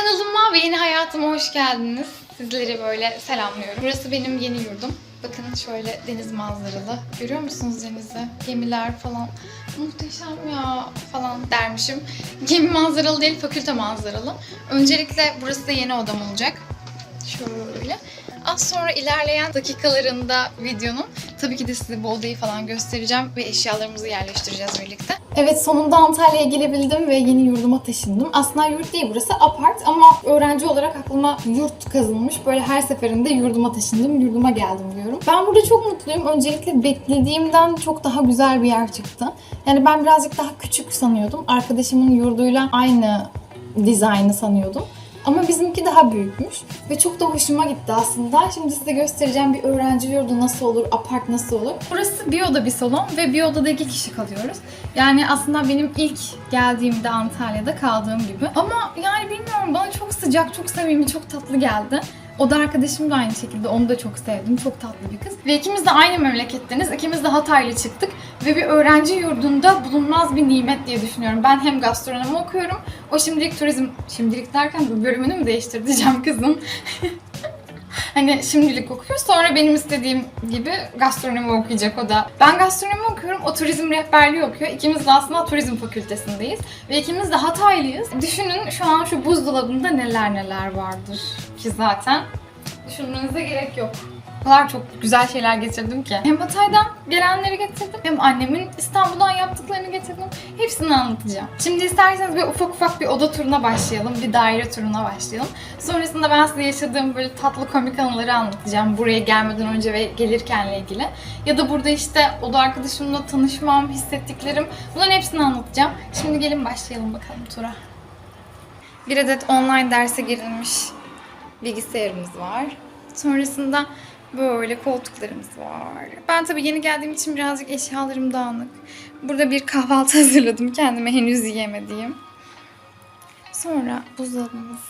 Kanalıma ve yeni hayatıma hoş geldiniz. Sizleri böyle selamlıyorum. Burası benim yeni yurdum. Bakın şöyle deniz manzaralı. Görüyor musunuz denizi? Gemiler falan. Muhteşem ya falan dermişim. Gemi manzaralı değil, fakülte manzaralı. Öncelikle burası da yeni odam olacak. Şöyle. Az sonra ilerleyen dakikalarında videonun tabii ki de size bu odayı falan göstereceğim ve eşyalarımızı yerleştireceğiz birlikte. Evet sonunda Antalya'ya gelebildim ve yeni yurduma taşındım. Aslında yurt değil burası apart ama öğrenci olarak aklıma yurt kazınmış. Böyle her seferinde yurduma taşındım, yurduma geldim diyorum. Ben burada çok mutluyum. Öncelikle beklediğimden çok daha güzel bir yer çıktı. Yani ben birazcık daha küçük sanıyordum. Arkadaşımın yurduyla aynı dizaynı sanıyordum. Ama bizimki daha büyükmüş ve çok da hoşuma gitti aslında. Şimdi size göstereceğim bir öğrenci yurdu nasıl olur, apart nasıl olur. Burası bir oda bir salon ve bir odada iki kişi kalıyoruz. Yani aslında benim ilk geldiğimde Antalya'da kaldığım gibi. Ama yani bilmiyorum bana çok sıcak, çok samimi, çok tatlı geldi. O da arkadaşım da aynı şekilde. Onu da çok sevdim. Çok tatlı bir kız. Ve ikimiz de aynı memleketteniz. İkimiz de Hataylı çıktık. Ve bir öğrenci yurdunda bulunmaz bir nimet diye düşünüyorum. Ben hem gastronomi okuyorum. O şimdilik turizm... Şimdilik derken bu bölümünü mü değiştireceğim kızım? Hani şimdilik okuyor. Sonra benim istediğim gibi gastronomi okuyacak o da. Ben gastronomi okuyorum. O turizm rehberliği okuyor. İkimiz de aslında turizm fakültesindeyiz. Ve ikimiz de Hataylıyız. Düşünün şu an şu buzdolabında neler neler vardır ki zaten. Düşünmenize gerek yok. O kadar çok güzel şeyler getirdim ki. Hem Hatay'dan gelenleri getirdim hem annemin İstanbul'dan yaptıklarını getirdim. Hepsini anlatacağım. Şimdi isterseniz bir ufak ufak bir oda turuna başlayalım. Bir daire turuna başlayalım. Sonrasında ben size yaşadığım böyle tatlı komik anıları anlatacağım. Buraya gelmeden önce ve gelirkenle ilgili. Ya da burada işte oda arkadaşımla tanışmam, hissettiklerim. Bunların hepsini anlatacağım. Şimdi gelin başlayalım bakalım tura. Bir adet online derse girilmiş bilgisayarımız var. Sonrasında böyle koltuklarımız var. Ben tabii yeni geldiğim için birazcık eşyalarım dağınık. Burada bir kahvaltı hazırladım kendime henüz yiyemediğim. Sonra buzdolabımız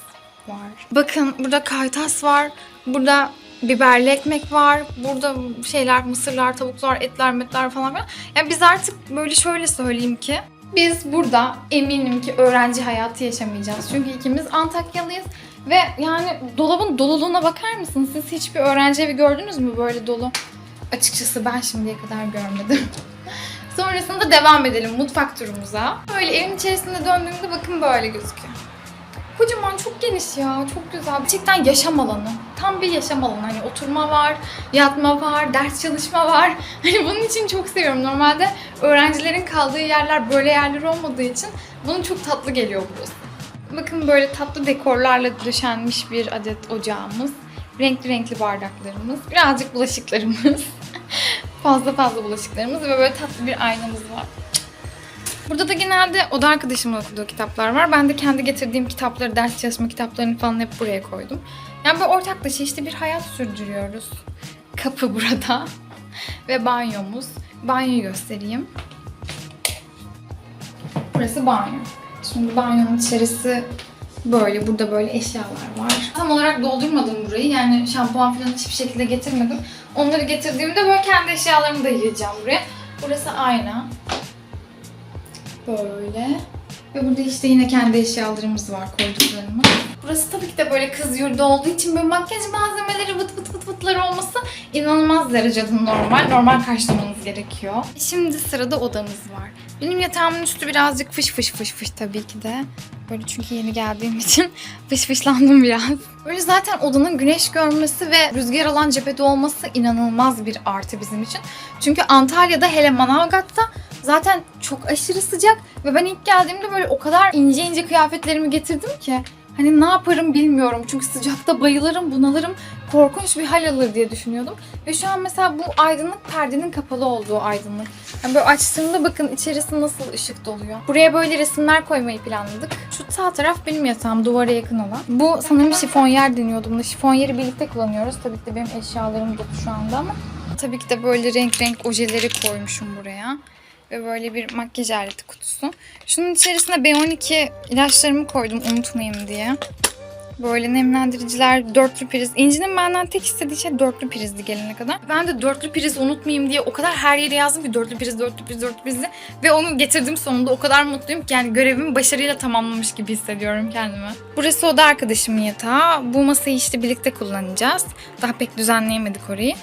var. Bakın burada kaytas var. Burada biberli ekmek var. Burada şeyler, mısırlar, tavuklar, etler, metler falan filan. Yani biz artık böyle şöyle söyleyeyim ki biz burada eminim ki öğrenci hayatı yaşamayacağız. Çünkü ikimiz Antakyalıyız. Ve yani dolabın doluluğuna bakar mısınız? Siz hiçbir öğrenci evi gördünüz mü böyle dolu? Açıkçası ben şimdiye kadar görmedim. Sonrasında devam edelim mutfak turumuza. Böyle evin içerisinde döndüğümde bakın böyle gözüküyor. Kocaman çok geniş ya. Çok güzel. Gerçekten yaşam alanı. Tam bir yaşam alanı. Hani oturma var, yatma var, ders çalışma var. Hani bunun için çok seviyorum. Normalde öğrencilerin kaldığı yerler böyle yerler olmadığı için bunun çok tatlı geliyor burası. Bakın böyle tatlı dekorlarla döşenmiş bir adet ocağımız. Renkli renkli bardaklarımız. Birazcık bulaşıklarımız. fazla fazla bulaşıklarımız ve böyle tatlı bir aynamız var. Burada da genelde oda arkadaşımın okuduğu kitaplar var. Ben de kendi getirdiğim kitapları, ders çalışma kitaplarını falan hep buraya koydum. Yani böyle ortaklaşa işte bir hayat sürdürüyoruz. Kapı burada. Ve banyomuz. Banyoyu göstereyim. Burası banyo. Şimdi banyonun içerisi böyle. Burada böyle eşyalar var. Tam olarak doldurmadım burayı. Yani şampuan falan hiçbir şekilde getirmedim. Onları getirdiğimde böyle kendi eşyalarımı da yiyeceğim buraya. Burası ayna. Böyle. Ve burada işte yine kendi eşyalarımız var koyduklarımız. Burası tabii ki de böyle kız yurdu olduğu için böyle makyaj malzemeleri vıt vıt vıt vıtlar olması inanılmaz derecede normal. Normal karşılamanız gerekiyor. Şimdi sırada odamız var. Benim yatağımın üstü birazcık fış fış fış fış tabii ki de. Böyle çünkü yeni geldiğim için fış fışlandım biraz. Böyle zaten odanın güneş görmesi ve rüzgar alan cephede olması inanılmaz bir artı bizim için. Çünkü Antalya'da hele Manavgat'ta zaten çok aşırı sıcak ve ben ilk geldiğimde böyle o kadar ince ince kıyafetlerimi getirdim ki hani ne yaparım bilmiyorum. Çünkü sıcakta bayılırım, bunalırım. Korkunç bir hal alır diye düşünüyordum. Ve şu an mesela bu aydınlık perdenin kapalı olduğu aydınlık. Yani böyle açtığımda bakın içerisi nasıl ışık doluyor. Buraya böyle resimler koymayı planladık. Şu sağ taraf benim yatağım, duvara yakın olan. Bu sanırım şifonyer deniyordu. Bunu şifonyeri birlikte kullanıyoruz. Tabii ki de benim eşyalarım dolu şu anda ama. Tabii ki de böyle renk renk ojeleri koymuşum buraya ve böyle bir makyaj aleti kutusu. Şunun içerisine B12 ilaçlarımı koydum unutmayayım diye. Böyle nemlendiriciler, dörtlü priz. İnci'nin benden tek istediği şey dörtlü prizdi gelene kadar. Ben de dörtlü priz unutmayayım diye o kadar her yere yazdım ki dörtlü priz, dörtlü priz, dörtlü priz. Ve onu getirdim sonunda o kadar mutluyum ki yani görevimi başarıyla tamamlamış gibi hissediyorum kendimi. Burası oda arkadaşımın yatağı. Bu masayı işte birlikte kullanacağız. Daha pek düzenleyemedik orayı.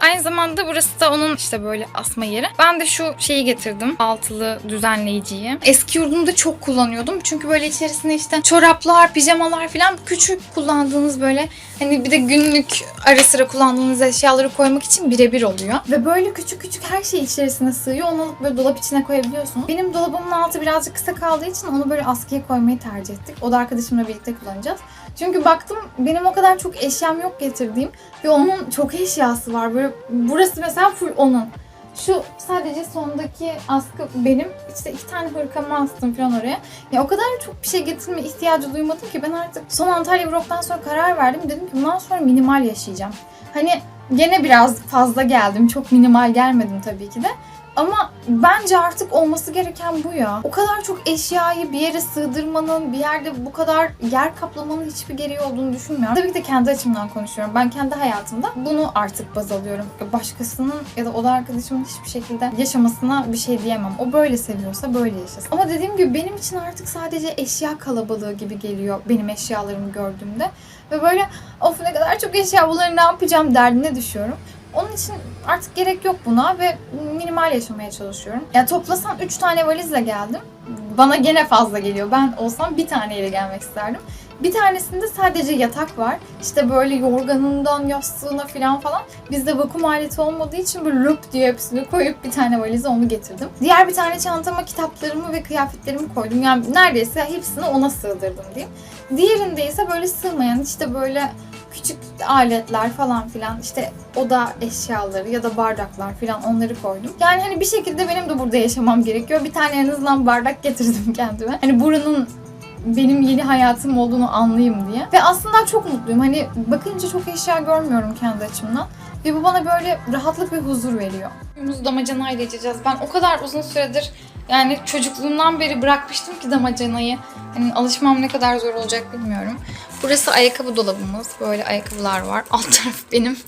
Aynı zamanda burası da onun işte böyle asma yeri. Ben de şu şeyi getirdim. Altılı düzenleyiciyi. Eski yurdumda çok kullanıyordum. Çünkü böyle içerisinde işte çoraplar, pijamalar falan küçük kullandığınız böyle hani bir de günlük ara sıra kullandığınız eşyaları koymak için birebir oluyor. Ve böyle küçük küçük her şey içerisine sığıyor. Onu alıp böyle dolap içine koyabiliyorsunuz. Benim dolabımın altı birazcık kısa kaldığı için onu böyle askıya koymayı tercih ettik. O da arkadaşımla birlikte kullanacağız. Çünkü baktım benim o kadar çok eşyam yok getirdiğim ve onun çok eşyası var. Böyle burası mesela full onun. Şu sadece sondaki askı benim. İşte iki tane hırkamı astım falan oraya. Ya o kadar çok bir şey getirme ihtiyacı duymadım ki ben artık son Antalya Vlog'dan sonra karar verdim. Dedim ki bundan sonra minimal yaşayacağım. Hani gene biraz fazla geldim. Çok minimal gelmedim tabii ki de. Ama bence artık olması gereken bu ya. O kadar çok eşyayı bir yere sığdırmanın, bir yerde bu kadar yer kaplamanın hiçbir gereği olduğunu düşünmüyorum. Tabii ki de kendi açımdan konuşuyorum. Ben kendi hayatımda bunu artık baz alıyorum. Başkasının ya da oda arkadaşımın hiçbir şekilde yaşamasına bir şey diyemem. O böyle seviyorsa böyle yaşasın. Ama dediğim gibi benim için artık sadece eşya kalabalığı gibi geliyor benim eşyalarımı gördüğümde. Ve böyle of ne kadar çok eşya bunları ne yapacağım derdine düşüyorum. Onun için artık gerek yok buna ve minimal yaşamaya çalışıyorum. Ya toplasam 3 tane valizle geldim. Bana gene fazla geliyor. Ben olsam bir taneyle gelmek isterdim. Bir tanesinde sadece yatak var. İşte böyle yorganından yastığına falan falan. Bizde vakum aleti olmadığı için böyle löp diye hepsini koyup bir tane valize onu getirdim. Diğer bir tane çantama kitaplarımı ve kıyafetlerimi koydum. Yani neredeyse hepsini ona sığdırdım diyeyim. Diğerinde ise böyle sığmayan işte böyle küçük aletler falan filan işte oda eşyaları ya da bardaklar filan onları koydum. Yani hani bir şekilde benim de burada yaşamam gerekiyor. Bir tane en azından bardak getirdim kendime. Hani buranın benim yeni hayatım olduğunu anlayayım diye. Ve aslında çok mutluyum. Hani bakınca çok eşya görmüyorum kendi açımdan. Ve bu bana böyle rahatlık ve huzur veriyor. Suyumuzu damacanayla içeceğiz. Ben o kadar uzun süredir yani çocukluğumdan beri bırakmıştım ki damacanayı. Hani alışmam ne kadar zor olacak bilmiyorum. Burası ayakkabı dolabımız. Böyle ayakkabılar var. Alt taraf benim.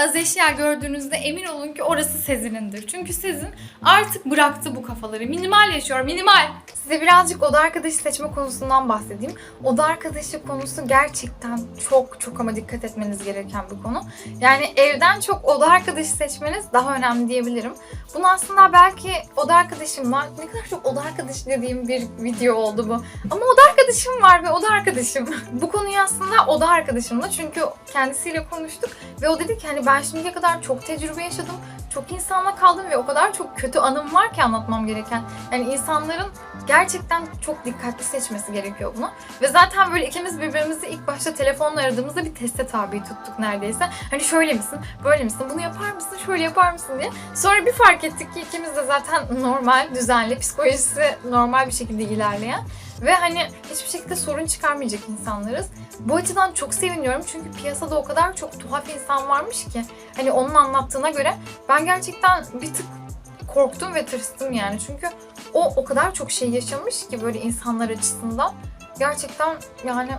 Az eşya gördüğünüzde emin olun ki orası Sezin'indir. Çünkü Sezin artık bıraktı bu kafaları. Minimal yaşıyor, minimal. Size birazcık oda arkadaşı seçme konusundan bahsedeyim. Oda arkadaşı konusu gerçekten çok çok ama dikkat etmeniz gereken bir konu. Yani evden çok oda arkadaşı seçmeniz daha önemli diyebilirim. Bunu aslında belki oda arkadaşım var. Ne kadar çok oda arkadaşı dediğim bir video oldu bu. Ama oda arkadaşım var ve oda arkadaşım. bu konuyu aslında oda arkadaşımla çünkü kendisiyle konuştuk ve o dedi ki hani ben şimdiye kadar çok tecrübe yaşadım. Çok insanla kaldım ve o kadar çok kötü anım var ki anlatmam gereken. Yani insanların gerçekten çok dikkatli seçmesi gerekiyor bunu. Ve zaten böyle ikimiz birbirimizi ilk başta telefonla aradığımızda bir teste tabi tuttuk neredeyse. Hani şöyle misin, böyle misin, bunu yapar mısın, şöyle yapar mısın diye. Sonra bir fark ettik ki ikimiz de zaten normal, düzenli, psikolojisi normal bir şekilde ilerleyen ve hani hiçbir şekilde sorun çıkarmayacak insanlarız. Bu açıdan çok seviniyorum çünkü piyasada o kadar çok tuhaf insan varmış ki hani onun anlattığına göre ben gerçekten bir tık korktum ve tırstım yani. Çünkü o o kadar çok şey yaşamış ki böyle insanlar açısından. Gerçekten yani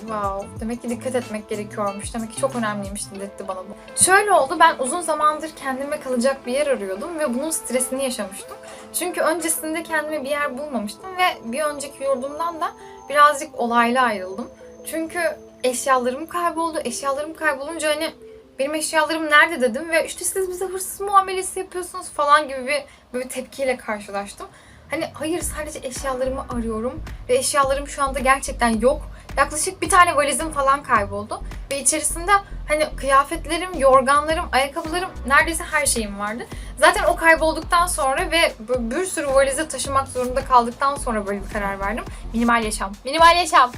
wow demek ki dikkat etmek gerekiyormuş. Demek ki çok önemliymiş dedirtti bana bu. Şöyle oldu ben uzun zamandır kendime kalacak bir yer arıyordum ve bunun stresini yaşamıştım. Çünkü öncesinde kendime bir yer bulmamıştım ve bir önceki yurdumdan da birazcık olaylı ayrıldım. Çünkü eşyalarım kayboldu. Eşyalarım kaybolunca hani benim eşyalarım nerede dedim ve işte siz bize hırsız muamelesi yapıyorsunuz falan gibi bir böyle tepkiyle karşılaştım. Hani hayır sadece eşyalarımı arıyorum ve eşyalarım şu anda gerçekten yok. Yaklaşık bir tane valizim falan kayboldu ve içerisinde hani kıyafetlerim, yorganlarım, ayakkabılarım neredeyse her şeyim vardı. Zaten o kaybolduktan sonra ve bir sürü valize taşımak zorunda kaldıktan sonra böyle bir karar verdim. Minimal yaşam. Minimal yaşam.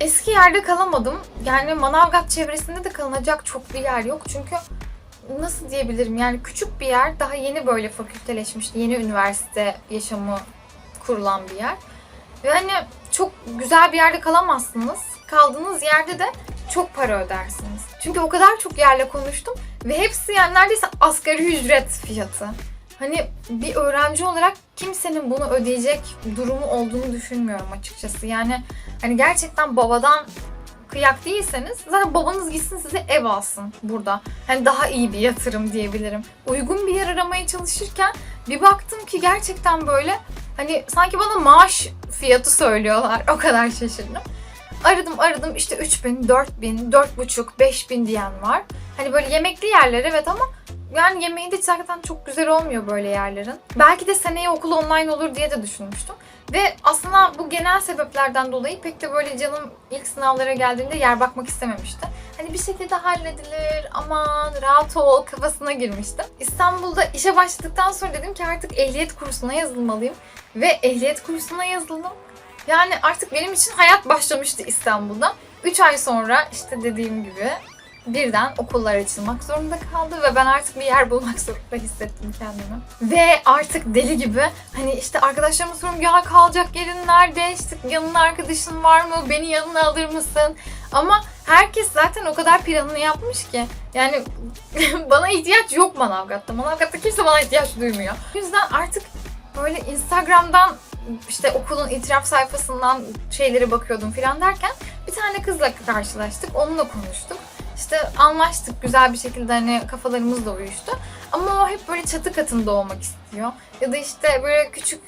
Eski yerde kalamadım. Yani Manavgat çevresinde de kalınacak çok bir yer yok. Çünkü nasıl diyebilirim? Yani küçük bir yer daha yeni böyle fakülteleşmiş yeni üniversite yaşamı kurulan bir yer. Ve hani çok güzel bir yerde kalamazsınız. Kaldığınız yerde de çok para ödersiniz. Çünkü o kadar çok yerle konuştum ve hepsi yani neredeyse asgari ücret fiyatı. Hani bir öğrenci olarak kimsenin bunu ödeyecek durumu olduğunu düşünmüyorum açıkçası. Yani hani gerçekten babadan kıyak değilseniz zaten babanız gitsin size ev alsın burada. Hani daha iyi bir yatırım diyebilirim. Uygun bir yer aramaya çalışırken bir baktım ki gerçekten böyle hani sanki bana maaş fiyatı söylüyorlar. O kadar şaşırdım. Aradım aradım işte 3000, 4000, 4,5, 5000 diyen var. Hani böyle yemekli yerler evet ama yani yemeği de zaten çok güzel olmuyor böyle yerlerin. Belki de seneye okul online olur diye de düşünmüştüm. Ve aslında bu genel sebeplerden dolayı pek de böyle canım ilk sınavlara geldiğinde yer bakmak istememişti. Hani bir şekilde halledilir, aman rahat ol kafasına girmiştim. İstanbul'da işe başladıktan sonra dedim ki artık ehliyet kursuna yazılmalıyım. Ve ehliyet kursuna yazıldım. Yani artık benim için hayat başlamıştı İstanbul'da. 3 ay sonra işte dediğim gibi birden okullar açılmak zorunda kaldı ve ben artık bir yer bulmak zorunda hissettim kendimi. Ve artık deli gibi hani işte arkadaşlarıma soruyorum ya kalacak yerin nerede? İşte yanına arkadaşın var mı? Beni yanına alır mısın? Ama herkes zaten o kadar planını yapmış ki. Yani bana ihtiyaç yok Manavgat'ta. Manavgat'ta kimse bana ihtiyaç duymuyor. O yüzden artık böyle Instagram'dan işte okulun itiraf sayfasından şeylere bakıyordum falan derken bir tane kızla karşılaştık. Onunla konuştuk. İşte anlaştık güzel bir şekilde hani kafalarımız da uyuştu. Ama o hep böyle çatı katında olmak istiyor. Ya da işte böyle küçük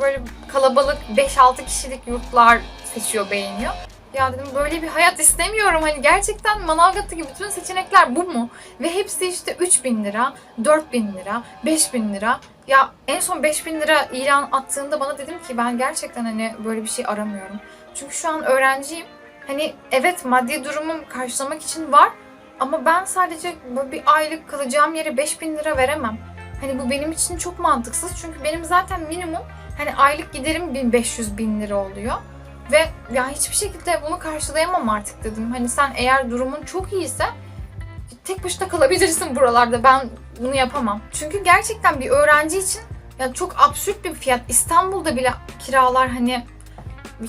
böyle kalabalık 5-6 kişilik yurtlar seçiyor, beğeniyor. Ya dedim böyle bir hayat istemiyorum. Hani gerçekten Manavgat'taki bütün seçenekler bu mu? Ve hepsi işte 3000 lira, 4000 lira, 5000 lira. Ya en son 5000 lira ilan attığında bana dedim ki ben gerçekten hani böyle bir şey aramıyorum. Çünkü şu an öğrenciyim. Hani evet maddi durumum karşılamak için var. Ama ben sadece bir aylık kalacağım yere 5000 lira veremem. Hani bu benim için çok mantıksız. Çünkü benim zaten minimum hani aylık giderim 1500 bin lira oluyor. Ve ya hiçbir şekilde bunu karşılayamam artık dedim. Hani sen eğer durumun çok iyiyse tek başına kalabilirsin buralarda. Ben bunu yapamam. Çünkü gerçekten bir öğrenci için ya çok absürt bir fiyat. İstanbul'da bile kiralar hani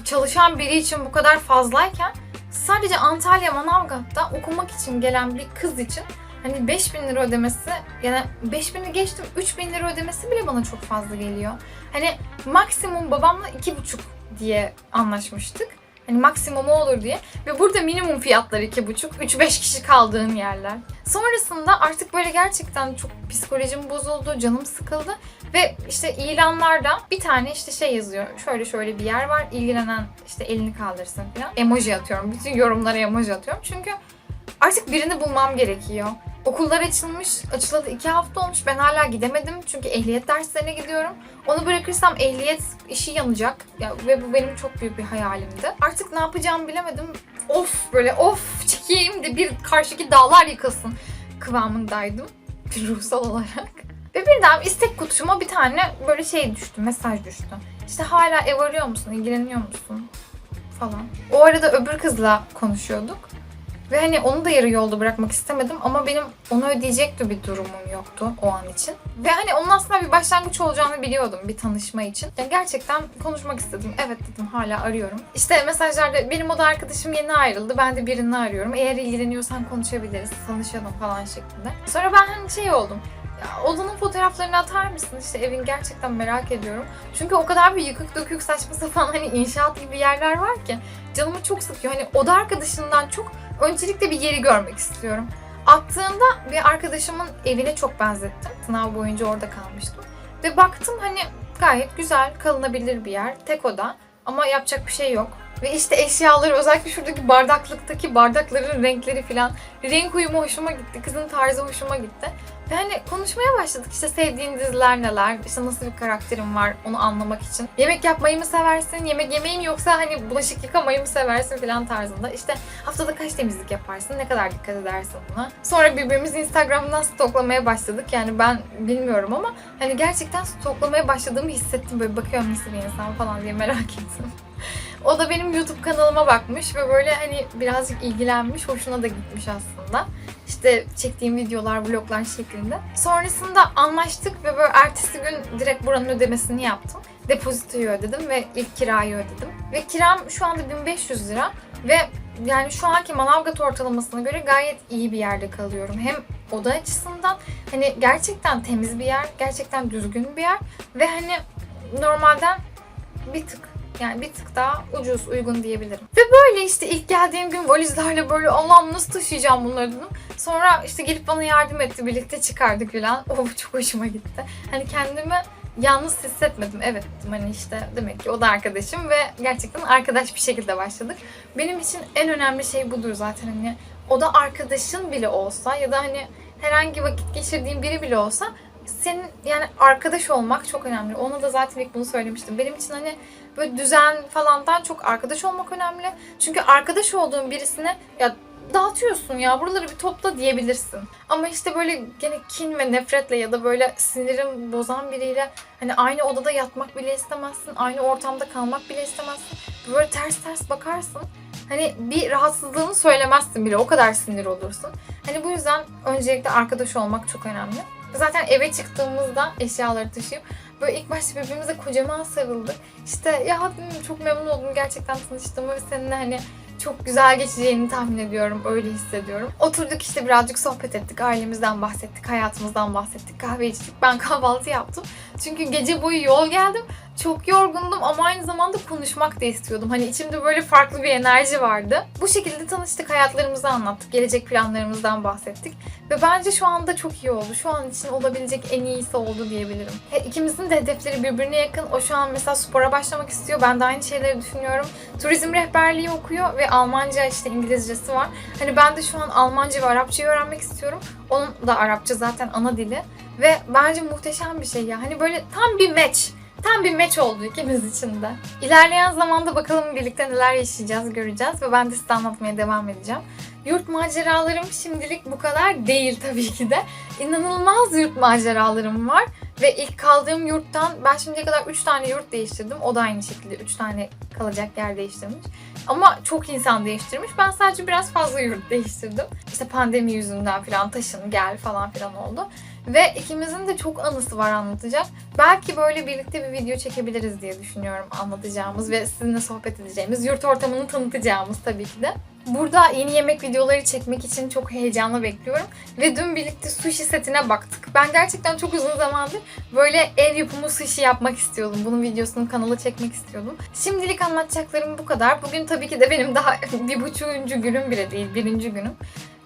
çalışan biri için bu kadar fazlayken sadece Antalya Manavgat'ta okumak için gelen bir kız için hani 5000 lira ödemesi yani 5000'i geçtim 3000 lira ödemesi bile bana çok fazla geliyor. Hani maksimum babamla 2,5 diye anlaşmıştık. Hani maksimumu olur diye. Ve burada minimum fiyatlar 2,5. 3-5 kişi kaldığın yerler. Sonrasında artık böyle gerçekten çok psikolojim bozuldu, canım sıkıldı. Ve işte ilanlarda bir tane işte şey yazıyor. Şöyle şöyle bir yer var. ilgilenen işte elini kaldırsın falan. Emoji atıyorum. Bütün yorumlara emoji atıyorum. Çünkü artık birini bulmam gerekiyor. Okullar açılmış, açılalı iki hafta olmuş. Ben hala gidemedim çünkü ehliyet derslerine gidiyorum. Onu bırakırsam ehliyet işi yanacak. Ya, ve bu benim çok büyük bir hayalimdi. Artık ne yapacağımı bilemedim. Of böyle of çekeyim de bir karşıki dağlar yıkılsın kıvamındaydım. Ruhsal olarak. Ve birden istek kutuşuma bir tane böyle şey düştü, mesaj düştü. İşte hala ev arıyor musun, ilgileniyor musun falan. O arada öbür kızla konuşuyorduk. Ve hani onu da yarı yolda bırakmak istemedim ama benim onu ödeyecek de bir durumum yoktu o an için. Ve hani onun aslında bir başlangıç olacağını biliyordum bir tanışma için. Yani gerçekten konuşmak istedim. Evet dedim hala arıyorum. İşte mesajlarda benim o da arkadaşım yeni ayrıldı. Ben de birini arıyorum. Eğer ilgileniyorsan konuşabiliriz, tanışalım falan şeklinde. Sonra ben hani şey oldum. Ya odanın fotoğraflarını atar mısın? İşte evin gerçekten merak ediyorum. Çünkü o kadar bir yıkık dökük saçma sapan hani inşaat gibi yerler var ki canımı çok sıkıyor. Hani oda arkadaşından çok öncelikle bir yeri görmek istiyorum. Attığında bir arkadaşımın evine çok benzettim. Sınav boyunca orada kalmıştım. Ve baktım hani gayet güzel, kalınabilir bir yer. Tek oda ama yapacak bir şey yok. Ve işte eşyaları özellikle şuradaki bardaklıktaki bardakların renkleri falan. Renk uyumu hoşuma gitti. Kızın tarzı hoşuma gitti. Ve hani konuşmaya başladık. İşte sevdiğin diziler neler, işte nasıl bir karakterin var onu anlamak için. Yemek yapmayı mı seversin, yemek yemeyi mi yoksa hani bulaşık yıkamayı mı seversin falan tarzında. İşte haftada kaç temizlik yaparsın, ne kadar dikkat edersin buna. Sonra birbirimizi Instagram'dan stoklamaya başladık. Yani ben bilmiyorum ama hani gerçekten stoklamaya başladığımı hissettim. Böyle bakıyorum nasıl bir insan falan diye merak ettim. O da benim YouTube kanalıma bakmış ve böyle hani birazcık ilgilenmiş, hoşuna da gitmiş aslında. İşte çektiğim videolar, vloglar şeklinde. Sonrasında anlaştık ve böyle ertesi gün direkt buranın ödemesini yaptım. Depozitoyu ödedim ve ilk kirayı ödedim. Ve kiram şu anda 1500 lira ve yani şu anki Manavgat ortalamasına göre gayet iyi bir yerde kalıyorum. Hem oda açısından hani gerçekten temiz bir yer, gerçekten düzgün bir yer ve hani normalden bir tık Yani bir tık daha ucuz, uygun diyebilirim. Ve böyle işte ilk geldiğim gün valizlerle böyle Allah'ım nasıl taşıyacağım bunları dedim. Sonra işte gelip bana yardım etti. Birlikte çıkardık falan. Oh çok hoşuma gitti. Hani kendimi yalnız hissetmedim. Evet dedim hani işte demek ki o da arkadaşım ve gerçekten arkadaş bir şekilde başladık. Benim için en önemli şey budur zaten hani o da arkadaşın bile olsa ya da hani herhangi vakit geçirdiğin biri bile olsa senin yani arkadaş olmak çok önemli. Ona da zaten ilk bunu söylemiştim. Benim için hani böyle düzen falandan çok arkadaş olmak önemli. Çünkü arkadaş olduğun birisine ya dağıtıyorsun ya buraları bir topla diyebilirsin. Ama işte böyle gene kin ve nefretle ya da böyle sinirim bozan biriyle hani aynı odada yatmak bile istemezsin. Aynı ortamda kalmak bile istemezsin. Böyle ters ters bakarsın. Hani bir rahatsızlığını söylemezsin bile. O kadar sinir olursun. Hani bu yüzden öncelikle arkadaş olmak çok önemli. Zaten eve çıktığımızda eşyaları taşıyıp böyle ilk başta birbirimize kocaman sarıldık. İşte ya çok memnun oldum gerçekten tanıştığıma ve seninle hani çok güzel geçeceğini tahmin ediyorum. Öyle hissediyorum. Oturduk işte birazcık sohbet ettik. Ailemizden bahsettik. Hayatımızdan bahsettik. Kahve içtik. Ben kahvaltı yaptım. Çünkü gece boyu yol geldim. Çok yorgundum ama aynı zamanda konuşmak da istiyordum. Hani içimde böyle farklı bir enerji vardı. Bu şekilde tanıştık. Hayatlarımızı anlattık. Gelecek planlarımızdan bahsettik. Ve bence şu anda çok iyi oldu. Şu an için olabilecek en iyisi oldu diyebilirim. He, ikimizin de hedefleri birbirine yakın. O şu an mesela spora başlamak istiyor. Ben de aynı şeyleri düşünüyorum. Turizm rehberliği okuyor ve Almanca işte İngilizcesi var. Hani ben de şu an Almanca ve Arapçayı öğrenmek istiyorum. Onun da Arapça zaten ana dili. Ve bence muhteşem bir şey ya. Hani böyle tam bir match. Tam bir match oldu ikimiz için de. İlerleyen zamanda bakalım birlikte neler yaşayacağız, göreceğiz ve ben de size anlatmaya devam edeceğim. Yurt maceralarım şimdilik bu kadar değil tabii ki de. İnanılmaz yurt maceralarım var. Ve ilk kaldığım yurttan ben şimdiye kadar 3 tane yurt değiştirdim. O da aynı şekilde 3 tane kalacak yer değiştirmiş. Ama çok insan değiştirmiş. Ben sadece biraz fazla yurt değiştirdim. İşte pandemi yüzünden falan taşın gel falan filan oldu. Ve ikimizin de çok anısı var anlatacak. Belki böyle birlikte bir video çekebiliriz diye düşünüyorum anlatacağımız ve sizinle sohbet edeceğimiz, yurt ortamını tanıtacağımız tabii ki de. Burada yeni yemek videoları çekmek için çok heyecanla bekliyorum. Ve dün birlikte sushi setine baktık. Ben gerçekten çok uzun zamandır böyle ev yapımı sushi yapmak istiyordum. Bunun videosunu kanala çekmek istiyordum. Şimdilik anlatacaklarım bu kadar. Bugün tabii ki de benim daha bir buçuğuncu günüm bile değil, birinci günüm.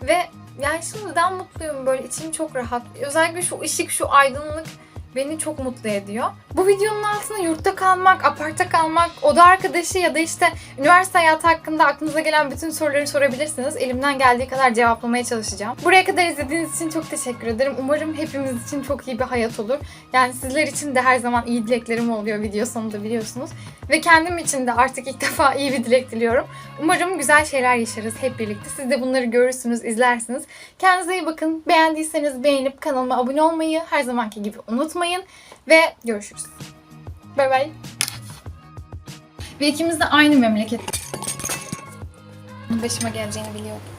Ve yani şimdiden mutluyum böyle içim çok rahat. Özellikle şu ışık, şu aydınlık beni çok mutlu ediyor. Bu videonun altına yurtta kalmak, aparta kalmak, oda arkadaşı ya da işte üniversite hayatı hakkında aklınıza gelen bütün soruları sorabilirsiniz. Elimden geldiği kadar cevaplamaya çalışacağım. Buraya kadar izlediğiniz için çok teşekkür ederim. Umarım hepimiz için çok iyi bir hayat olur. Yani sizler için de her zaman iyi dileklerim oluyor video sonunda biliyorsunuz. Ve kendim için de artık ilk defa iyi bir dilek diliyorum. Umarım güzel şeyler yaşarız hep birlikte. Siz de bunları görürsünüz, izlersiniz. Kendinize iyi bakın. Beğendiyseniz beğenip kanalıma abone olmayı her zamanki gibi unutmayın. Ve görüşürüz. Bay bay. Ve ikimiz de aynı memleket. Başıma geleceğini biliyordum.